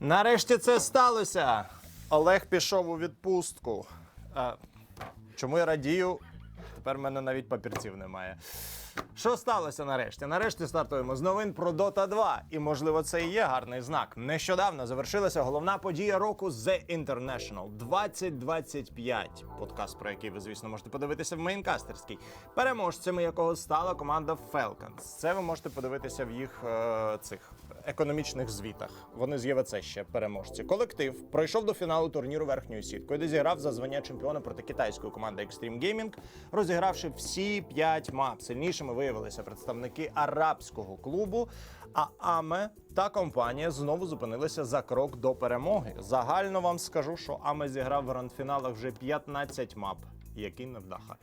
Нарешті це сталося. Олег пішов у відпустку. А, чому я радію? Тепер в мене навіть папірців немає. Що сталося нарешті? Нарешті стартуємо з новин про Dota 2. І можливо це і є гарний знак. Нещодавно завершилася головна подія року The International 2025. Подкаст, про який ви, звісно, можете подивитися в мейнкастерській. Переможцями якого стала команда Falcons. Це ви можете подивитися в їх е, цих економічних звітах. Вони з ЄВЦ ще переможці. Колектив пройшов до фіналу турніру верхньою сіткою, де зіграв за звання чемпіона проти китайської команди Extreme Gaming, розігравши всі п'ять мап. Сильнішими виявилися представники арабського клубу. А Аме та компанія знову зупинилися за крок до перемоги. Загально вам скажу, що Аме зіграв в гранд-фіналах вже 15 мап. Який невдаха.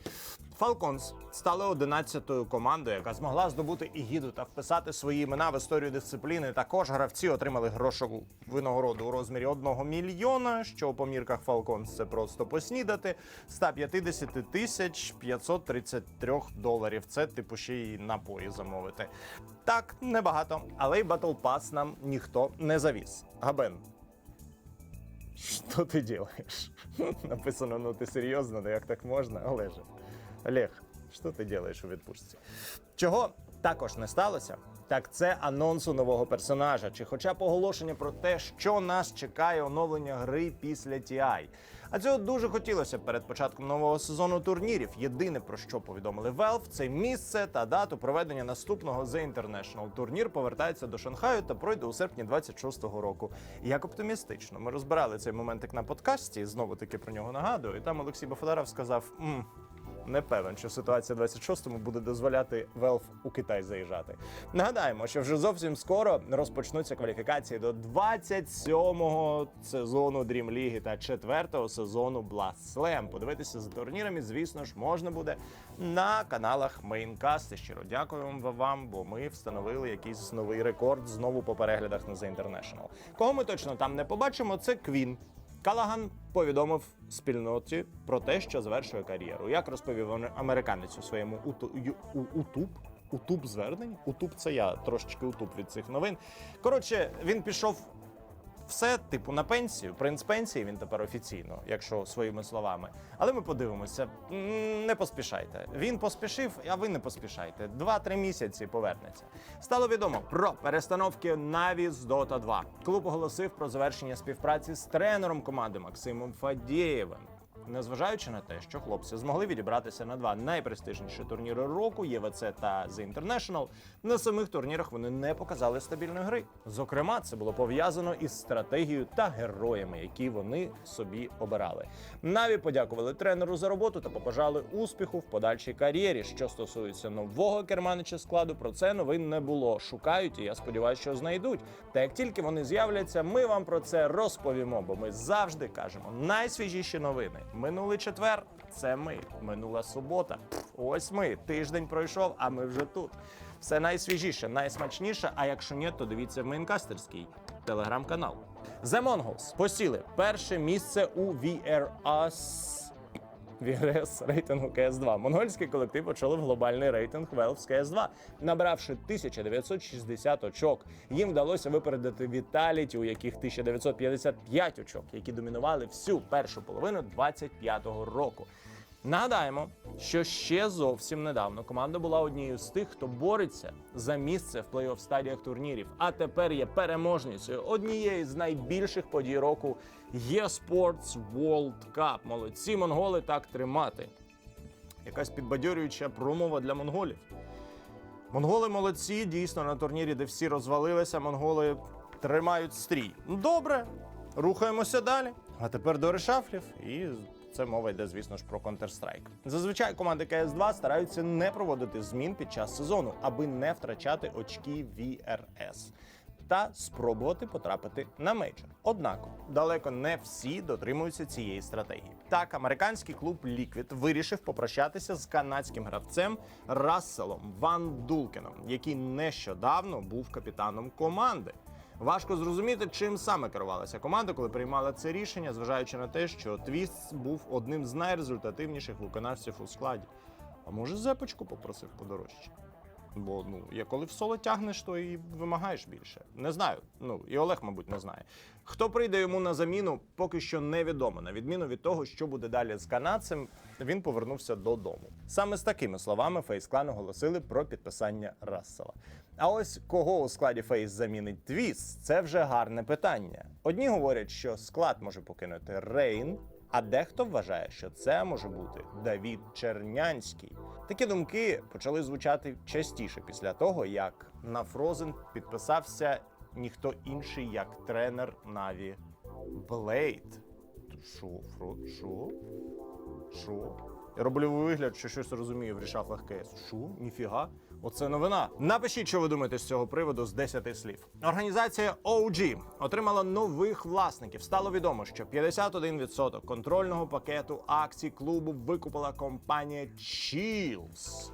Falcons стали 11-ю командою, яка змогла здобути і гіду та вписати свої імена в історію дисципліни. Також гравці отримали грошову винагороду у розмірі 1 мільйона, що по мірках Falcons це просто поснідати. 150 тисяч 533 доларів. Це типу ще й напої замовити. Так, небагато, але й Battle Pass нам ніхто не завіз. Габен, Что ты делаешь? Написано, ну ти серйозно, ну як так можна, Олеже. Олег, що ти делаєш у відпустці? Чого також не сталося? Так це анонсу нового персонажа, чи хоча б оголошення про те, що нас чекає оновлення гри після TI. А цього дуже хотілося перед початком нового сезону турнірів. Єдине про що повідомили Valve, це місце та дату проведення наступного The International. Турнір повертається до Шанхаю та пройде у серпні 26-го року. Як оптимістично, ми розбирали цей моментик на подкасті. Знову таки про нього нагадую. І там Олексій Бафадаров сказав. «М, не певен, що ситуація в 26-му буде дозволяти Valve у Китай заїжджати. Нагадаємо, що вже зовсім скоро розпочнуться кваліфікації до 27-го сезону Dream League та 4-го сезону Blast Slam. Подивитися за турнірами, звісно ж, можна буде на каналах Maincast. Щиро дякуємо вам, бо ми встановили якийсь новий рекорд знову по переглядах на The International. Кого ми точно там не побачимо, це Квін. Калаган повідомив спільноті про те, що завершує кар'єру. Як розповів американець у своєму утуб. Утуб звернень? Утуб це я трошечки утуб від цих новин. Коротше, він пішов все, типу, на пенсію. Принц пенсії він тепер офіційно, якщо своїми словами. Але ми подивимося. Не поспішайте. Він поспішив, а ви не поспішайте. Два-три місяці повернеться. Стало відомо про перестановки Наві з Dota 2. Клуб оголосив про завершення співпраці з тренером команди Максимом Фадєєвим. Незважаючи на те, що хлопці змогли відібратися на два найпрестижніші турніри року ЄВЦ та The International, на самих турнірах вони не показали стабільної гри. Зокрема, це було пов'язано із стратегією та героями, які вони собі обирали. Наві подякували тренеру за роботу та побажали успіху в подальшій кар'єрі. Що стосується нового керманича складу, про це новин не було. Шукають, і я сподіваюся, що знайдуть. Та як тільки вони з'являться, ми вам про це розповімо, бо ми завжди кажемо найсвіжіші новини. Минулий четвер це ми. Минула субота. Ось ми. Тиждень пройшов, а ми вже тут. Все найсвіжіше, найсмачніше. А якщо ні, то дивіться в мейнкастерський телеграм-канал. The Mongols посіли перше місце у VRS VRS рейтингу CS2. Монгольський колектив очолив глобальний рейтинг Valve з CS2, набравши 1960 очок. Їм вдалося випередити Vitality, у яких 1955 очок, які домінували всю першу половину 25-го року. Нагадаємо, що ще зовсім недавно команда була однією з тих, хто бореться за місце в плей-офф стадіях турнірів, а тепер є переможницею однієї з найбільших подій року eSports World Cup. Молодці монголи так тримати. Якась підбадьорююча промова для монголів. Монголи молодці, дійсно на турнірі, де всі розвалилися, монголи тримають стрій. Добре, рухаємося далі. А тепер до решафлів. І це мова йде, звісно ж, про Counter-Strike. Зазвичай команди CS2 стараються не проводити змін під час сезону, аби не втрачати очки VRS. Та спробувати потрапити на мейджор. Однак далеко не всі дотримуються цієї стратегії. Так, американський клуб Liquid вирішив попрощатися з канадським гравцем Расселом Ван Дулкеном, який нещодавно був капітаном команди. Важко зрозуміти, чим саме керувалася команда, коли приймала це рішення, зважаючи на те, що Твіст був одним з найрезультативніших виконавців у складі. А може, зепочку попросив подорожче? Бо ну, є коли в соло тягнеш, то і вимагаєш більше. Не знаю. Ну і Олег, мабуть, не знає. Хто прийде йому на заміну, поки що невідомо. На відміну від того, що буде далі з канадцем, він повернувся додому. Саме з такими словами Фейс Клан оголосили про підписання Рассела. А ось кого у складі Фейс замінить Твіс, це вже гарне питання. Одні говорять, що склад може покинути Рейн. А дехто вважає, що це може бути Давід Чернянський. Такі думки почали звучати частіше після того, як на Фрозен підписався ніхто інший, як тренер Наві Блейд. Що, Фро, що? Що? Я роблю вигляд, що щось розумію в рішафлах КС. Шу, Ніфіга? Оце новина. Напишіть, що ви думаєте з цього приводу з 10 слів. Організація OG отримала нових власників. Стало відомо, що 51% контрольного пакету акцій клубу викупила компанія Chills,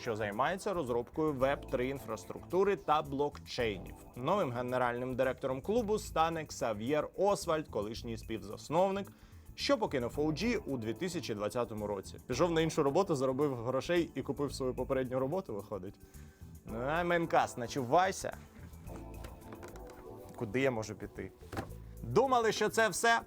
що займається розробкою web 3 інфраструктури та блокчейнів. Новим генеральним директором клубу стане Ксав'єр Освальд, колишній співзасновник що покинув OG у 2020 році. Пішов на іншу роботу, заробив грошей і купив свою попередню роботу, виходить. А, Менкас, начувайся. Куди я можу піти? Думали, що це все?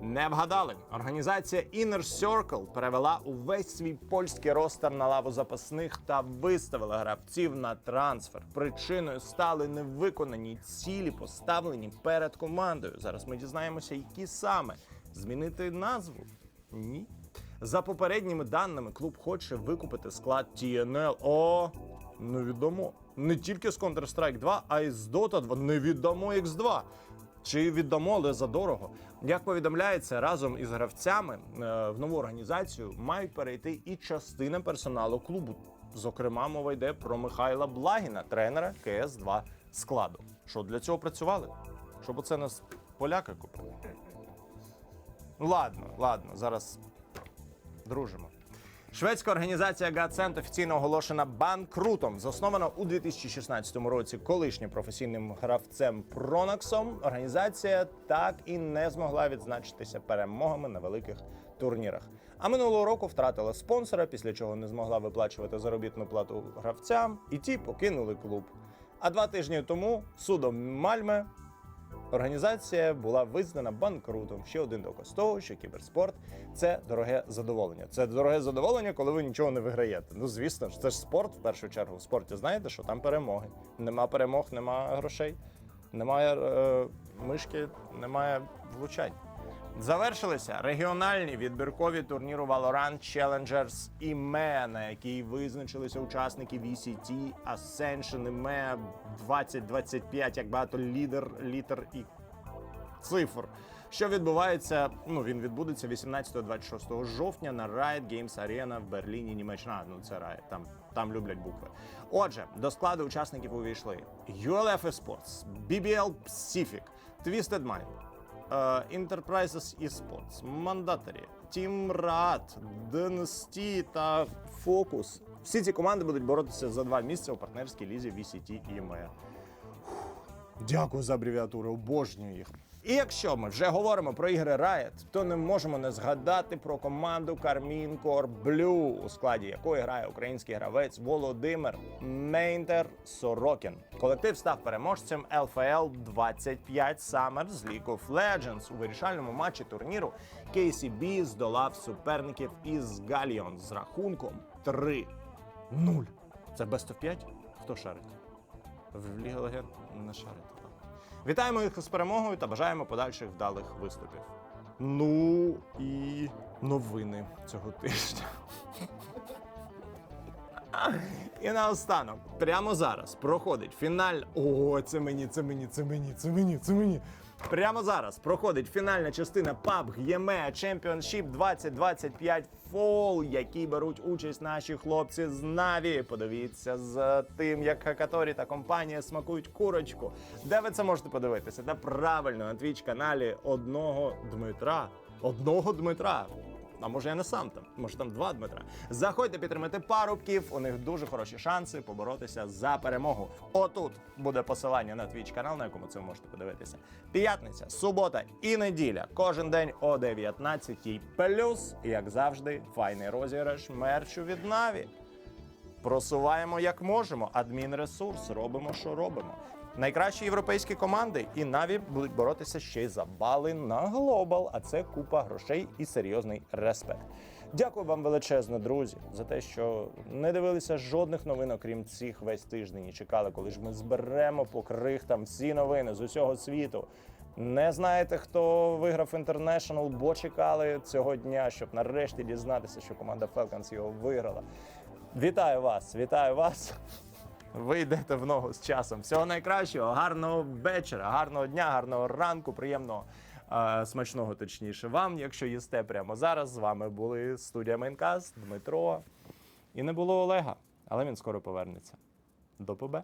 Не вгадали. Організація Inner Circle перевела увесь свій польський ростер на лаву запасних та виставила гравців на трансфер. Причиною стали невиконані цілі, поставлені перед командою. Зараз ми дізнаємося, які саме змінити назву. Ні. За попередніми даними, клуб хоче викупити склад TNL. О, невідомо. Не тільки з Counter-Strike 2, а й з Dota 2. Не віддамо X2. Чи віддамо, але задорого. Як повідомляється, разом із гравцями е, в нову організацію мають перейти і частина персоналу клубу. Зокрема, мова йде про Михайла Благіна, тренера КС 2 складу. Що для цього працювали? Щоб оце нас поляки купили. Ладно, ладно, зараз дружимо. Шведська організація GadSend офіційно оголошена банкрутом. Заснована у 2016 році колишнім професійним гравцем Пронаксом. Організація так і не змогла відзначитися перемогами на великих турнірах. А минулого року втратила спонсора, після чого не змогла виплачувати заробітну плату гравцям, і ті покинули клуб. А два тижні тому судом Мальме Організація була визнана банкрутом. Ще один доказ того, що кіберспорт це дороге задоволення. Це дороге задоволення, коли ви нічого не виграєте. Ну звісно ж, це ж спорт в першу чергу. В спорті знаєте, що там перемоги. Нема перемог, нема грошей, немає е, мишки, немає влучань. Завершилися регіональні відбіркові турніру Valorant Challengers і MEA, на якій визначилися учасники VCT, Ascension і MEA 2025, як багато лідер, літер і цифр. Що відбувається? Ну він відбудеться 18-26 жовтня на Riot Games Arena в Берліні, Німеччина. Ну це Riot, там, там люблять букви. Отже, до складу учасників увійшли ULF Esports, BBL Pacific, Twisted Mind, Enterprises Esports, Mandatory, Team Rat, Dynasty та Focus. Всі ці команди будуть боротися за два місця у партнерській лізі VCT і МЕ. Дякую за абревіатури, обожнюю їх. І якщо ми вже говоримо про ігри Riot, то не можемо не згадати про команду Core Blue, у складі якої грає український гравець Володимир Мейнтер Сорокін. Колектив став переможцем LFL 25 Summer з League of Legends. У вирішальному матчі турніру KCB здолав суперників із Галіон з рахунком 3-0. Це Best of 5? Хто шарить? В Лігі Легенд не шарити. Вітаємо їх з перемогою та бажаємо подальших вдалих виступів. Ну і новини цього тижня. І наостанок, прямо зараз проходить фіналь. О, це мені, це мені, це мені, це мені, це мені. Прямо зараз проходить фінальна частина PUBG EMEA Championship 2025 Fall, які беруть участь наші хлопці з Наві. Подивіться з тим, як Хакаторі та компанія смакують курочку. Де ви це можете подивитися? Та правильно на твіч каналі одного Дмитра. Одного Дмитра. А може я не сам там, може там два Дмитра. Заходьте підтримати парубків. У них дуже хороші шанси поборотися за перемогу. Отут буде посилання на твіч канал, на якому це ви можете подивитися. П'ятниця, субота і неділя. Кожен день о 19 Плюс, як завжди, файний розіграш мерчу від Наві. Просуваємо як можемо. Адмінресурс, робимо, що робимо. Найкращі європейські команди і Наві будуть боротися ще й за бали на глобал. А це купа грошей і серйозний респект. Дякую вам величезно, друзі, за те, що не дивилися жодних новин, окрім цих весь тиждень і чекали, коли ж ми зберемо по крихтам всі новини з усього світу. Не знаєте, хто виграв International, бо чекали цього дня, щоб нарешті дізнатися, що команда Falcons його виграла. Вітаю вас! Вітаю вас! Ви йдете в ногу з часом. Всього найкращого, гарного вечора, гарного дня, гарного ранку, приємного, е, смачного, точніше, вам, якщо їсте прямо зараз. З вами були студія Майнкаст, Дмитро. І не було Олега, але він скоро повернеться. До побе.